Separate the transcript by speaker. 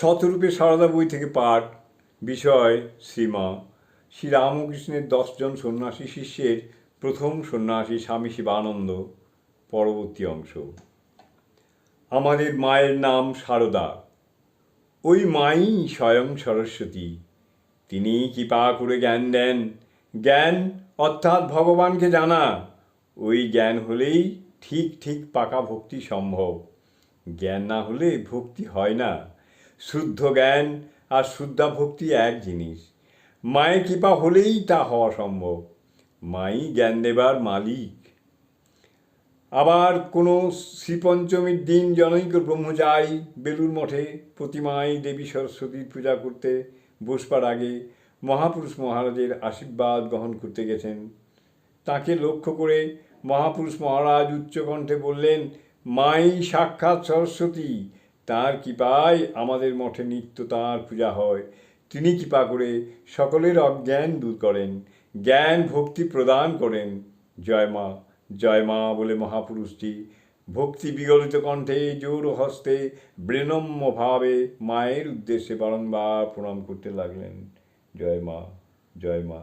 Speaker 1: শতরূপে সারদা বই থেকে পাঠ, বিষয় শ্রীমা শ্রী রামকৃষ্ণের দশজন সন্ন্যাসী শিষ্যের প্রথম সন্ন্যাসী স্বামী শিবানন্দ, পরবর্তী অংশ। আমাদের মায়ের নাম সারদা। ওই মাই স্বয়ং সরস্বতী। তিনি কৃপা করে জ্ঞান দেন। জ্ঞান অর্থাৎ ভগবানকে জানা। ওই জ্ঞান হলেই ঠিক ঠিক পাকা ভক্তি সম্ভব। জ্ঞান না হলে ভক্তি হয় না। শুদ্ধ জ্ঞান আর শুদ্ধা ভক্তি এক জিনিস। মায়ের কৃপা হলেই তা হওয়া সম্ভব। মাই জ্ঞান দেবার মালিক। আবার কোনো শ্রীপঞ্চমীর দিন জনৈক ব্রহ্মচারী বেলুর মঠে প্রতিমায় দেবী সরস্বতীর পূজা করতে বসবার আগে মহাপুরুষ মহারাজের আশীর্বাদ গ্রহণ করতে গেছেন। তাকে লক্ষ্য করে মহাপুরুষ মহারাজ উচ্চকণ্ঠে বললেন, মাই সাক্ষাৎ সরস্বতী তার কৃপায় আমাদের মঠে নিত্য তাঁর পূজা হয়। তিনি কৃপা করে সকলের অজ্ঞান দূর করেন, জ্ঞান ভক্তি প্রদান করেন। জয় মা জয় মা বলে মহাপুরুষটি, ভক্তি বিগলিত কণ্ঠে, জোর হস্তে ব্রেনম্য ভাবে মায়ের উদ্দেশ্যে বারংবার প্রণাম করতে লাগলেন। জয় মা জয় মা।